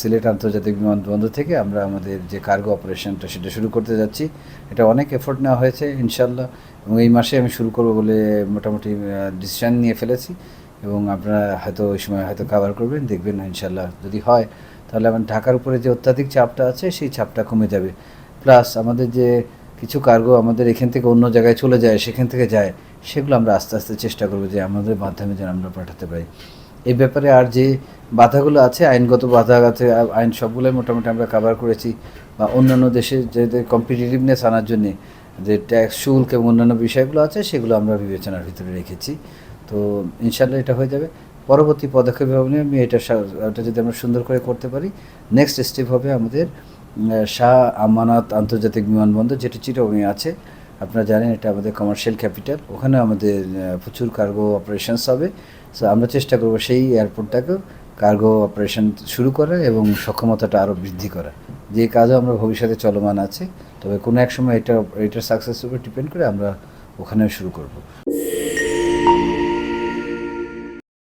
সিলেট আন্তর্জাতিক বিমানবন্দর থেকে আমরা আমাদের যে কার্গো অপারেশনটা সেটা শুরু করতে যাচ্ছি। এটা অনেক এফোর্ট নেওয়া হয়েছে ইনশাল্লাহ এবং এই মাসে আমি শুরু করব বলে মোটামুটি ডিসিশন নিয়ে ফেলেছি। এবং আপনারা হয়তো ওই সময় হয়তো কভার করবেন, দেখবেন ইনশাল্লাহ যদি হয়, তাহলে আমার ঢাকার উপরে যে অত্যাধিক চাপটা আছে, সেই চাপটা কমে যাবে। প্লাস আমাদের যে কিছু কার্গো আমাদের এখান থেকে অন্য জায়গায় চলে যায়, সেখান থেকে যায়, সেগুলো আমরা আস্তে আস্তে চেষ্টা করব যে আমাদের মাধ্যমে যেন আমরা পাঠাতে পারি। এই ব্যাপারে আর যে বাধাগুলো আছে, আইনগত বাধা আছে, আইন সবগুলোই মোটামুটি আমরা কাভার করেছি, বা অন্যান্য দেশে যে কম্পিটিটিভনেস আনার জন্যে যে ট্যাক্স শুল্ক এবং অন্যান্য বিষয়গুলো আছে, সেগুলো আমরা বিবেচনার ভিতরে রেখেছি। তো ইনশাল্লাহ এটা হয়ে যাবে। পরবর্তী পদক্ষেপ হবে আমি এটা এটা যদি আমরা সুন্দর করে করতে পারি নেক্সট স্টেপ হবে আমাদের শাহ আমানত আন্তর্জাতিক বিমানবন্দর, যেটি চিরোমি আছে। আপনারা জানেন, এটা আমাদের কমার্শিয়াল ক্যাপিটাল ওখানে আমাদের প্রচুর কার্গো অপারেশনস হবে। সো আমরা চেষ্টা করব সেই এয়ারপোর্টটাকেও কার্গো অপারেশন শুরু করা এবং সক্ষমতাটা আরও বৃদ্ধি করা যে কাজও আমরা ভবিষ্যতে চলমান আছে, তবে কোনো এক সময় এটা এটার সাকসেসের উপর ডিপেন্ড করে আমরা ওখানেও শুরু করব।